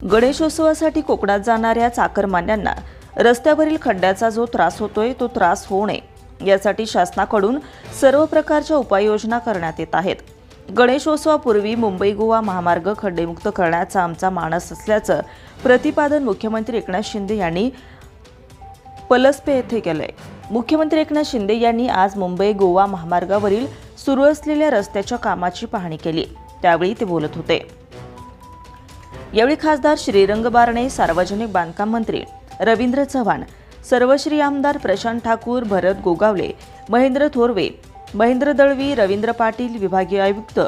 गणेशोत्सवासाठी कोकणात जाणाऱ्या चाकरमान्यांना रस्त्यावरील खड्ड्याचा जो त्रास होतोय तो त्रास होऊ नये. यासाठी शासनाकडून सर्व प्रकारच्या उपाययोजना करण्यात येत आहेत. गणेशोत्सवापूर्वी मुंबई गोवा महामार्ग खड्डेमुक्त करण्याचा आमचा मानस असल्याचं प्रतिपादन मुख्यमंत्री एकनाथ शिंदे यांनी पलस्पे येथे केलंय. मुख्यमंत्री एकनाथ शिंदे यांनी आज मुंबई गोवा महामार्गावरील सुरू असलेल्या रस्त्याच्या कामाची पाहणी केली. त्यावेळी ते बोलत होते. यावेळी खासदार श्रीरंग बारणे सार्वजनिक बांधकाम मंत्री रवींद्र चव्हाण सर्वश्री आमदार प्रशांत ठाकूर भरत गोगावले महेंद्र थोरवे महेंद्र दळवी रवींद्र पाटील विभागीय आयुक्त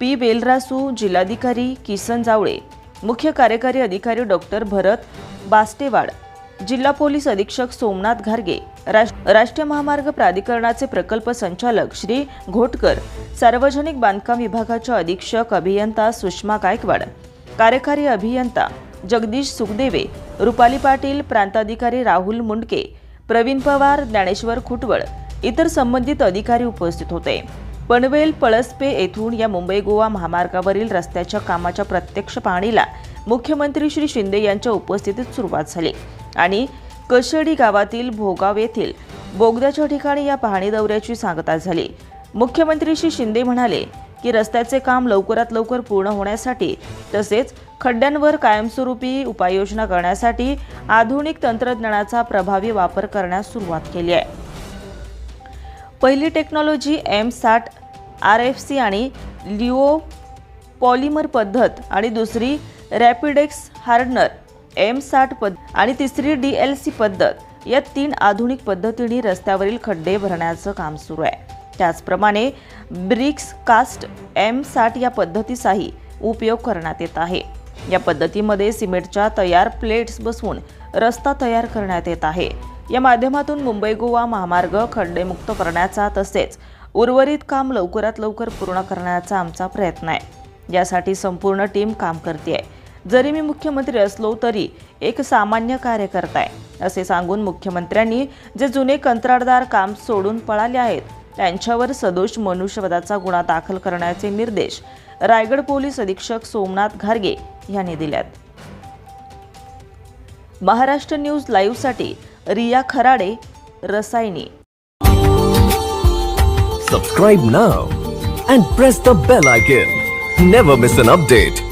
पी बेलरासू जिल्हाधिकारी किसन जावळे मुख्य कार्यकारी अधिकारी डॉक्टर भरत बास्टेवाड जिल्हा पोलीस अधीक्षक सोमनाथ घारगे राष्ट्रीय महामार्ग प्राधिकरणाचे प्रकल्प संचालक श्री घोटकर सार्वजनिक बांधकाम विभागाच्या अधीक्षक अभियंता सुषमा गायकवाड कार्यकारी अभियंता जगदीश सुखदेवे रुपाली पाटील प्रांताधिकारी राहुल मुंडके प्रवीण पवार ज्ञानेश्वर खुटवळ इतर संबंधित अधिकारी उपस्थित होते. पनवेल पळसपे येथून या मुंबई गोवा महामार्गावरील रस्त्याच्या कामाच्या प्रत्यक्ष पाहणीला मुख्यमंत्री श्री शिंदे यांच्या उपस्थितीत सुरुवात झाली. आणि कशेडी गावातील भोगाव येथील बोगद्याच्या ठिकाणी या पाहणी दौऱ्याची सांगता झाली. मुख्यमंत्री श्री शिंदे म्हणाले की रस्त्याचे काम लवकरात लवकर पूर्ण होण्यासाठी तसेच खड्ड्यांवर कायमस्वरूपी उपाययोजना करण्यासाठी आधुनिक तंत्रज्ञानाचा प्रभावी वापर करण्यास सुरुवात केली आहे. पहिली टेक्नॉलॉजी एम साठ आर एफ सी आणि लिओ पॉलिमर पद्धत आणि दुसरी रॅपिडेक्स हार्डनर एम साठ पद आणि तिसरी डी एल सी पद्धत या तीन आधुनिक पद्धतीने रस्त्यावरील खड्डे भरण्याचं काम सुरू आहे. त्याचप्रमाणे ब्रिक्स कास्ट एम साठ या पद्धतीचाही उपयोग करण्यात येत आहे. या पद्धतीमध्ये सिमेंटच्या तयार प्लेट्स बसवून रस्ता तयार करण्यात येत आहे. या माध्यमातून मुंबई गोवा महामार्ग खड्डेमुक्त करण्याचा तसेच उर्वरित काम लवकरात लवकर पूर्ण करण्याचा आमचा प्रयत्न आहे. यासाठी संपूर्ण टीम काम करते आहे जरी मी मुख्यमंत्री असलो तरी एक सामान्य कार्यकर्ता आहे. असे सांगून मुख्यमंत्र्यांनी जे जुने कंत्राटदार काम सोडून पळाले आहेत त्यांच्यावर सदोष मनुष्यवधाचा गुन्हा दाखल करण्याचे निर्देश रायगड पोलीस अधीक्षक सोमनाथ घारगे यांनी दिल्यात. Maharashtra news लाईव्हसाठी Riya Kharade Rasayani. Subscribe now and press the bell icon never miss an update